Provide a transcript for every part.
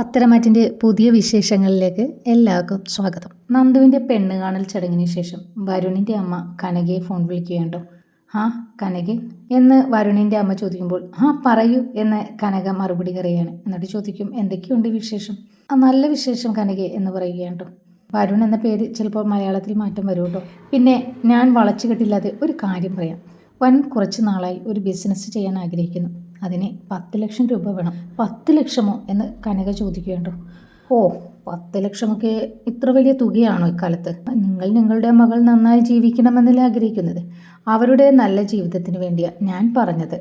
പത്തരമാറ്റിന്റെ പുതിയ വിശേഷങ്ങളിലേക്ക് എല്ലാവർക്കും സ്വാഗതം. നന്ദുവിന്റെ പെണ്ണ് കാണൽ ചടങ്ങിന് ശേഷം വരുണിന്റെ അമ്മ കനകയെ ഫോൺ വിളിക്കുകയുണ്ടോ? ആ കനക എന്ന് വരുണിന്റെ അമ്മ ചോദിക്കുമ്പോൾ ആ പറയൂ എന്ന് കനക മറുപടി കറിയാണ് എന്നിട്ട് ചോദിക്കും എന്തൊക്കെയുണ്ട് വിശേഷം? ആ നല്ല വിശേഷം കനക എന്ന് പറയുകയുണ്ടോ? വരുൺ എന്ന പേര് ചിലപ്പോൾ മലയാളത്തിൽ മാറ്റം വരും കേട്ടോ. പിന്നെ ഞാൻ വളച്ചു കെട്ടില്ലാതെ ഒരു കാര്യം പറയാം. വൻ കുറച്ച് നാളായി ഒരു ബിസിനസ് ചെയ്യാൻ ആഗ്രഹിക്കുന്നു. അതിന് പത്ത് ലക്ഷം രൂപ വേണം. പത്ത് ലക്ഷമോ എന്ന് കനക ചോദിക്കുകയുണ്ടോ? ഓ പത്ത് ലക്ഷമൊക്കെ ഇത്ര വലിയ തുകയാണോ ഇക്കാലത്ത്? നിങ്ങൾ നിങ്ങളുടെ മകൾ നന്നായി ജീവിക്കണമെന്നല്ലേ ആഗ്രഹിക്കുന്നത്. അവരുടെ നല്ല ജീവിതത്തിന് വേണ്ടിയാണ് ഞാൻ പറഞ്ഞത്.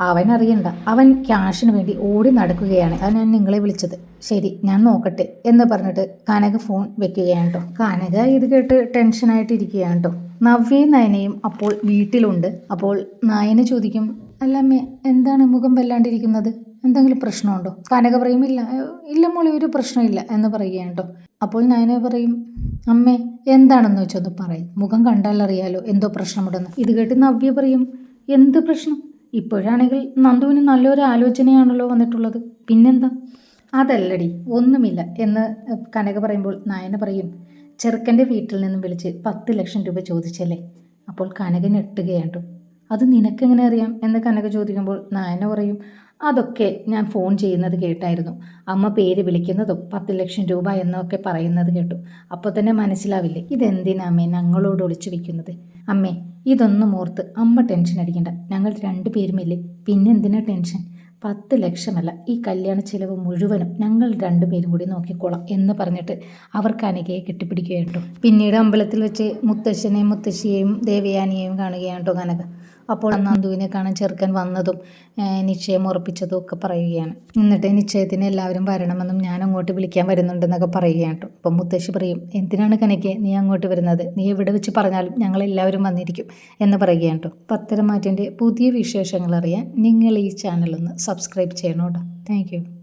അവൻ അറിയണ്ട. അവൻ ക്യാഷിന് വേണ്ടി ഓടി നടക്കുകയാണ്. അത് ഞാൻ നിങ്ങളെ വിളിച്ചത്. ശരി ഞാൻ നോക്കട്ടെ എന്ന് പറഞ്ഞിട്ട് കനക ഫോൺ വെക്കുകയാണ് കേട്ടോ. കനക ഇത് കേട്ട് ടെൻഷനായിട്ടിരിക്കുകയാണ് കേട്ടോ. നവ്യയും നയനയും അപ്പോൾ വീട്ടിലുണ്ട്. അപ്പോൾ നയന ചോദിക്കും അല്ല അമ്മേ എന്താണ് മുഖം വല്ലാണ്ടിരിക്കുന്നത്? എന്തെങ്കിലും പ്രശ്നമുണ്ടോ? കനക പറയും ഇല്ല ഇല്ല മോളെ ഒരു പ്രശ്നമില്ല എന്ന് പറയുകയാണ് അപ്പോൾ നയന പറയും അമ്മേ എന്താണെന്ന് വെച്ചൊന്ന് പറയും. മുഖം കണ്ടാലറിയാലോ എന്തോ പ്രശ്നമുണ്ടെന്ന്. ഇത് കേട്ട് നവ്യ പറയും എന്ത് പ്രശ്നം? ഇപ്പോഴാണെങ്കിൽ നന്ദുവിന് നല്ലൊരു ആലോചനയാണല്ലോ വന്നിട്ടുള്ളത്. പിന്നെന്താ? അതല്ലടി ഒന്നുമില്ല എന്ന് കനക പറയുമ്പോൾ നായന പറയും ചെറുക്കന്റെ വീട്ടിൽ നിന്നും വിളിച്ച് പത്ത് ലക്ഷം രൂപ ചോദിച്ചല്ലേ? അപ്പോൾ കനക ഞെട്ടുകയാണ്ടു അത് നിനക്കെങ്ങനെ അറിയാം? എന്ന് കനക ചോദിക്കുമ്പോൾ നായന പറയും അതൊക്കെ ഞാൻ ഫോൺ ചെയ്യുന്നത് കേട്ടായിരുന്നു. അമ്മ പേര് വിളിക്കുന്നതും പത്ത് ലക്ഷം രൂപ എന്നൊക്കെ പറയുന്നത് കേട്ടു. അപ്പോൾ തന്നെ മനസ്സിലാവില്ലേ? ഇതെന്തിനാ അമ്മേ ഞങ്ങളോട് ഒളിച്ചു വെക്കുന്നത്? അമ്മേ ഇതൊന്നും ഓർത്ത് അമ്മ ടെൻഷൻ അടിക്കണ്ട. ഞങ്ങൾ രണ്ടു പേരുമില്ലേ? പിന്നെന്തിനാ ടെൻഷൻ പത്ത് ലക്ഷമല്ല ഈ കല്യാണ ചിലവ് മുഴുവനും ഞങ്ങൾ രണ്ടുപേരും കൂടി നോക്കിക്കോളാം എന്ന് പറഞ്ഞിട്ട് അവർക്ക് അനകയെ കെട്ടിപ്പിടിക്കുകയുണ്ടോ പിന്നീട് അമ്പലത്തിൽ വെച്ച് മുത്തശ്ശനെയും മുത്തശ്ശിയെയും ദേവയാനിയെയും കാണുകയാണ് കേട്ടോ കനക അപ്പോൾ നന്ദുവിനെ കാണാൻ ചെറുക്കൻ വന്നതും നിശ്ചയം ഉറപ്പിച്ചതും ഒക്കെ പറയുകയാണ്. എന്നിട്ട് നിശ്ചയത്തിന് എല്ലാവരും വരണമെന്നും ഞാൻ അങ്ങോട്ട് വിളിക്കാൻ വരുന്നുണ്ടെന്നൊക്കെ പറയുകയാണ് കേട്ടോ. അപ്പം മുത്തശ്ശി പറയും എന്തിനാണ് കനക്കെ നീ അങ്ങോട്ട് വരുന്നത്? നീ എവിടെ വെച്ച് പറഞ്ഞാലും ഞങ്ങൾ എല്ലാവരും വന്നിരിക്കും എന്ന് പറയുകയാണ് കേട്ടോ. പത്തരമാറ്റിന്റെ പുതിയ വിശേഷങ്ങൾ അറിയാൻ നിങ്ങൾ ഈ ചാനലൊന്ന് സബ്സ്ക്രൈബ് ചെയ്യണം കേട്ടോ. താങ്ക്